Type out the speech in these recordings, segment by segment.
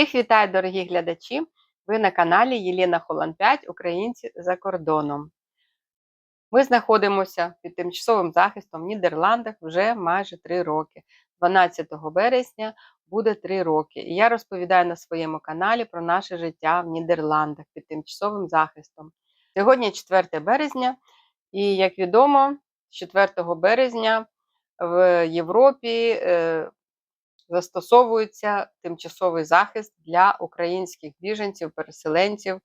Всіх вітаю, дорогі глядачі! Ви на каналі Єлена Холан 5 Українці за кордоном. Ми знаходимося під тимчасовим захистом в Нідерландах вже майже 3 роки. 12 березня буде 3 роки. І я розповідаю на своєму каналі про наше життя в Нідерландах під тимчасовим захистом. Сьогодні 4 березня, і, як відомо, з 4 березня в Європі е, застосовується тимчасовий захист для українських біженців, переселенців в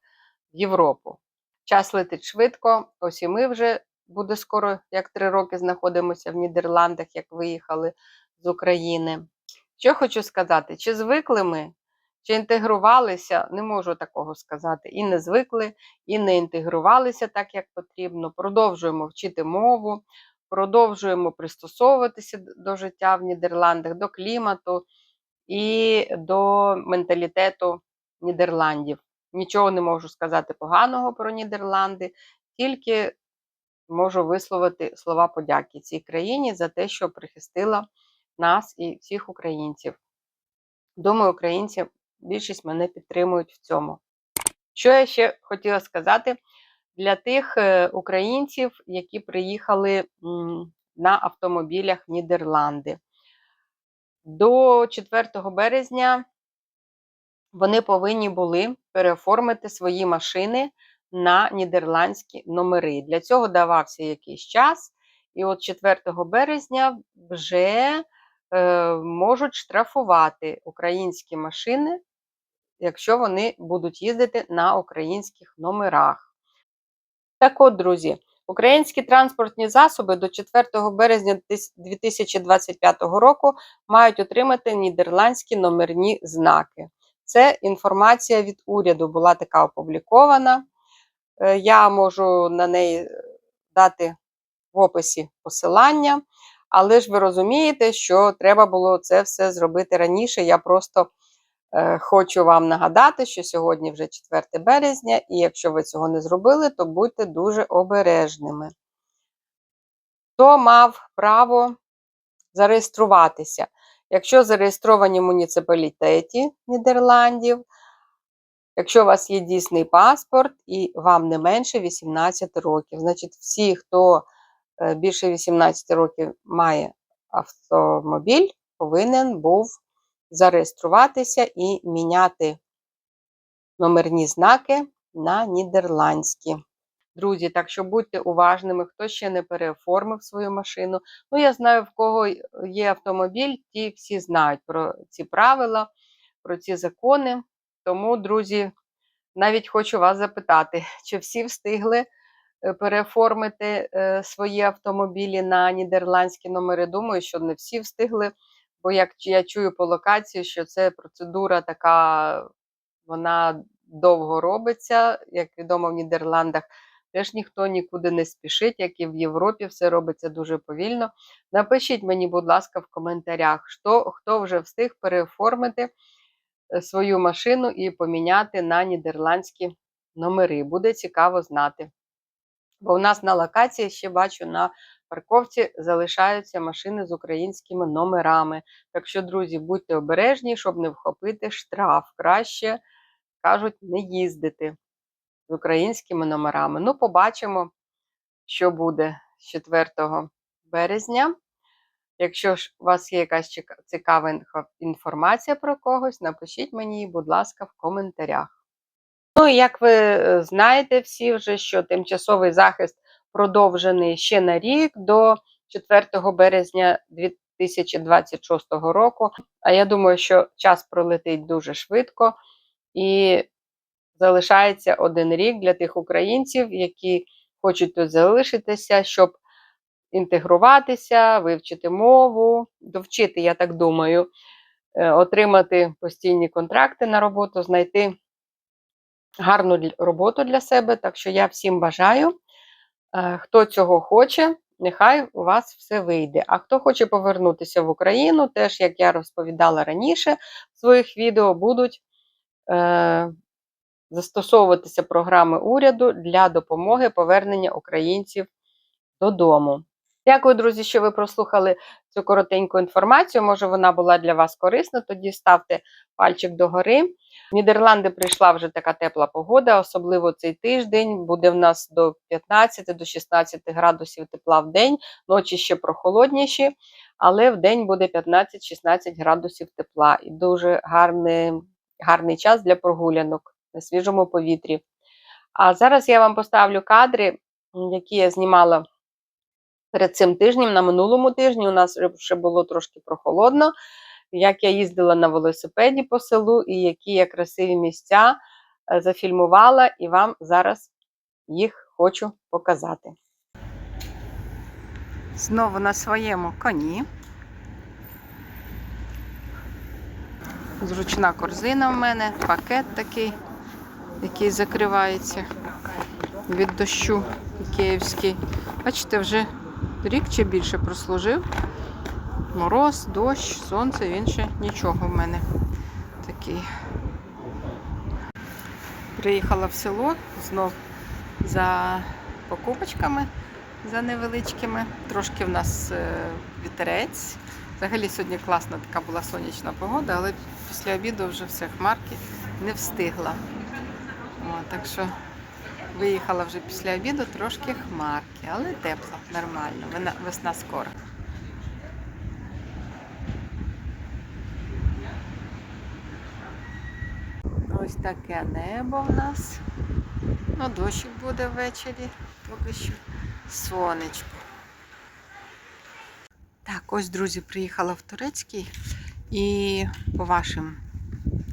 Європу. Час летить швидко, ось і ми вже буде скоро, як три роки знаходимося в Нідерландах, як виїхали з України. Що хочу сказати, чи звикли ми, чи інтегрувалися, не можу такого сказати. І не звикли, і не інтегрувалися так, як потрібно. Продовжуємо вчити мову, продовжуємо пристосовуватися до життя в Нідерландах, до клімату і до менталітету Нідерландів. Нічого не можу сказати поганого про Нідерланди, тільки можу висловити слова подяки цій країні за те, що прихистила нас і всіх українців. Думаю, українці більшість мене підтримують в цьому. Що я ще хотіла сказати для тих е, українців, які приїхали на автомобілях в Нідерланди. До 4 березня вони повинні були переоформити свої машини на нідерландські номери. Для цього давався якийсь час, і от 4 березня вже е, можуть штрафувати українські машини, якщо вони будуть їздити на українських номерах. Так от, друзі, українські транспортні засоби до 4 березня 2025 року мають отримати нідерландські номерні знаки. Це інформація від уряду була така опублікована. Е, я можу на неї дати в описі посилання, але ж ви розумієте, що треба було це все зробити раніше. Я просто Е, хочу вам нагадати, що сьогодні вже 4 березня, і якщо ви цього не зробили, то будьте дуже обережними. Хто мав право зареєструватися? Якщо зареєстровані муніципалітеті Нідерландів, якщо у вас є дійсний паспорт і вам не менше 18 років, значить, всі, хто е, більше 18 років має автомобіль, повинен був зареєструватися і міняти номерні знаки на нідерландські. Друзі, так що будьте уважними, хто ще не переоформив свою машину. Ну, я знаю, в кого є автомобіль, ті всі знають про ці правила, про ці закони. Тому, друзі, навіть хочу вас запитати, чи всі встигли е, переоформити е, свої автомобілі на нідерландські номери? Думаю, що не всі встигли. Бо як я чую по локації, що це процедура така, вона довго робиться. Як відомо в Нідерландах, теж ніхто нікуди не спішить, як і в Європі, все робиться дуже повільно. Напишіть мені, будь ласка, в коментарях, хто, хто вже встиг переоформити е, свою машину і поміняти на нідерландські номери. Буде цікаво знати. Бо у нас на локації ще бачу на парковці залишаються машини з українськими номерами. Так що, друзі, будьте обережні, щоб не вхопити штраф. Краще, кажуть, не їздити з українськими номерами. Ну, побачимо, що буде з 4 березня. Якщо ж у вас є якась цікава інформація про когось, напишіть мені, будь ласка, в коментарях. Ну і як ви е, знаєте всі вже, що тимчасовий захист продовжений ще на рік до 4 березня 2026 року. А я думаю, що час пролетить дуже швидко і залишається один рік для тих українців, які хочуть тут залишитися, щоб інтегруватися, вивчити мову, довчити, я так думаю, е, отримати постійні контракти на роботу, знайти гарну роботу для себе. Так що я всім бажаю. Е, хто цього хоче, нехай у вас все вийде. А хто хоче повернутися в Україну, теж, як я розповідала раніше в своїх відео, будуть е, застосовуватися програми уряду для допомоги повернення українців додому. Дякую, друзі, що ви прослухали цю коротеньку інформацію. Може, вона була для вас корисна. Тоді ставте пальчик догори. В Нідерланди прийшла вже така тепла погода, особливо цей тиждень. Буде в нас до 15 до 16 градусів тепла в день, ночі ще прохолодніші, але в день буде 15-16 градусів тепла. І дуже гарний, гарний час для прогулянок на свіжому повітрі. А зараз я вам поставлю кадри, які я знімала перед цим тижнем, на минулому тижні. У нас ще було трошки прохолодно. Як я їздила на велосипеді по селу, і які я красиві місця е, зафільмувала, і вам зараз їх хочу показати. Знову на своєму коні. Зручна корзина в мене, пакет такий, який закривається від дощу київський. Бачите, вже рік чи більше прослужив. Мороз, дощ, сонце, він ще нічого в мене такий. Приїхала в село знов за покупочками за невеличкими. Трошки в нас е, вітерець. Взагалі сьогодні класна така була сонячна погода, але після обіду вже все хмарки не встигла. О, так що виїхала вже після обіду трошки хмарки, але тепло, нормально. Весна скоро. Ось таке небо в нас. Ну, дощик буде ввечері, поки що сонечко. Так, ось, друзі, приїхала в Турецький і по вашим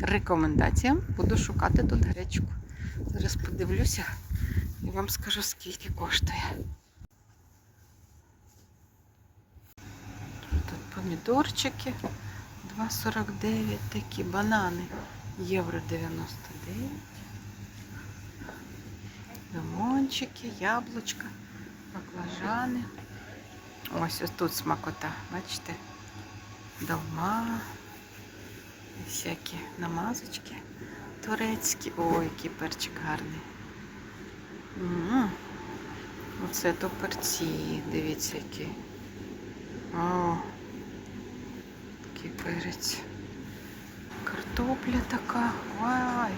рекомендаціям буду шукати тут гречку. Зараз подивлюся і вам скажу, скільки коштує. Тут помідорчики 2,49 такі банани. Євро 99. Лимончики, яблучка, баклажани. Ось ось тут смакота, бачите? Долма. Всякі намазочки турецькі. Ой, який перчик гарний. Оце то перці, дивіться які. О, який перець. Картопля така. Вай!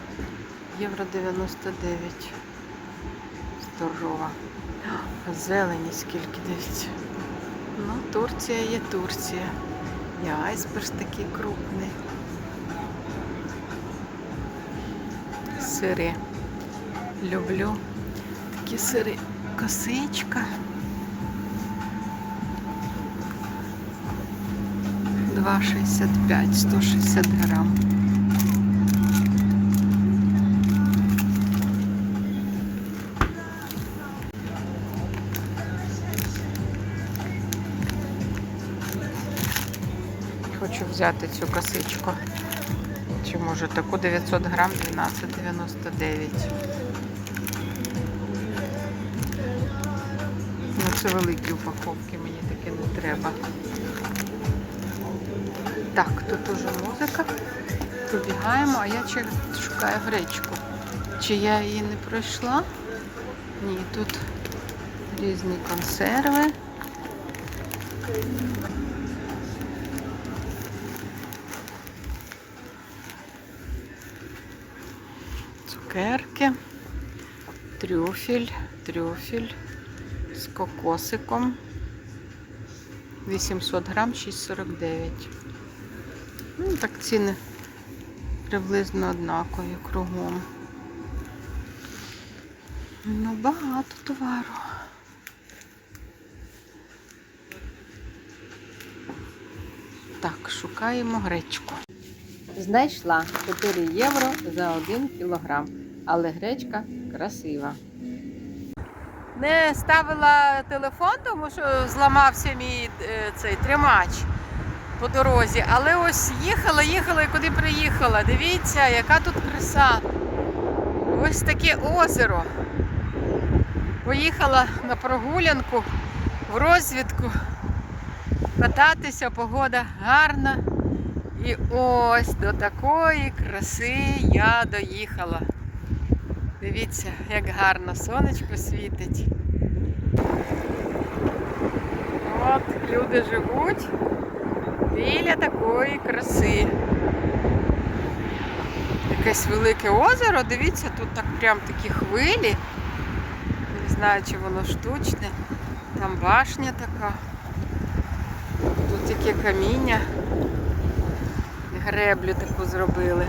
Євро 99. Здорова. Зелені скільки дивіться. Ну, Турція є Турція. І айсберг такий крупний. Сири. Люблю такі сири. Косичка. 2,65, 160 грам. Взяти цю косичку. Чи може таку 900 грам 12,99. Ну, це великі упаковки, мені таке не треба. Так, тут уже музика. Пробігаємо, а я шукаю гречку. Чи я її не пройшла? Ні, тут різні консерви. Цукерки, трюфель, трюфель з кокосиком. 800 грам 6,49. Ну, так ціни приблизно однакові кругом. Ну, багато товару. Так, шукаємо гречку. Знайшла 4 євро за 1 кілограм, але гречка красива. Не ставила телефон, тому що зламався мій е, цей тримач по дорозі. Але ось їхала, їхала і куди приїхала. Дивіться, яка тут краса. Ось таке озеро. Поїхала на прогулянку в розвідку. Кататися, погода гарна. І ось до такої краси я доїхала. Дивіться, як гарно сонечко світить. От люди живуть біля такої краси. Якесь велике озеро, дивіться, тут так прям такі хвилі. Не знаю, чи воно штучне. Там башня така. Тут таке каміння. Греблю таку зробили.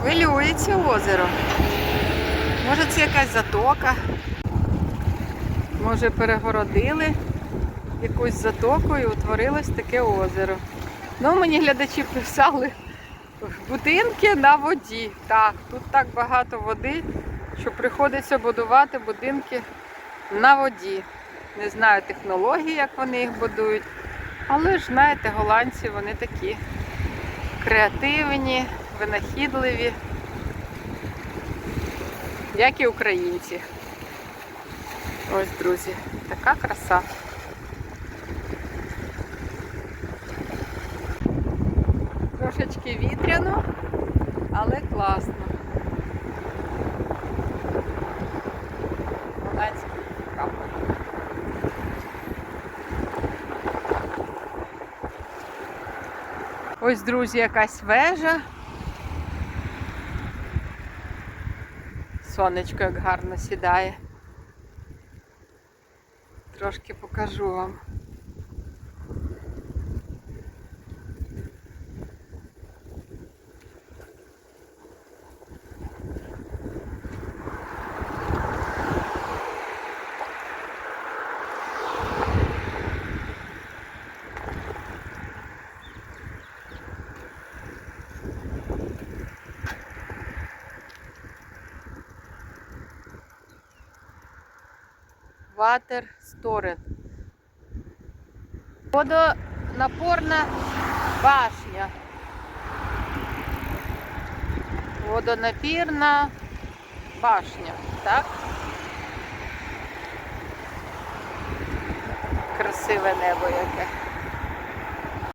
Хвилюється озеро. Може це якась затока. Може перегородили якусь затоку і утворилось таке озеро. Ну, мені глядачі писали будинки на воді. Так, тут так багато води, що приходиться будувати будинки на воді. Не знаю технології, як вони їх будують. Але ж знаєте, голландці вони такі креативні, винахідливі, як і українці. Ось, друзі, така краса. Трошечки вітряно, але класно. Голландський прапор. Ось, друзі, якась вежа. Сонечко як гарно сідає. Трошки покажу вам. Water Storage. Водонапорна башня. Водонапірна башня, так? Красиве небо яке.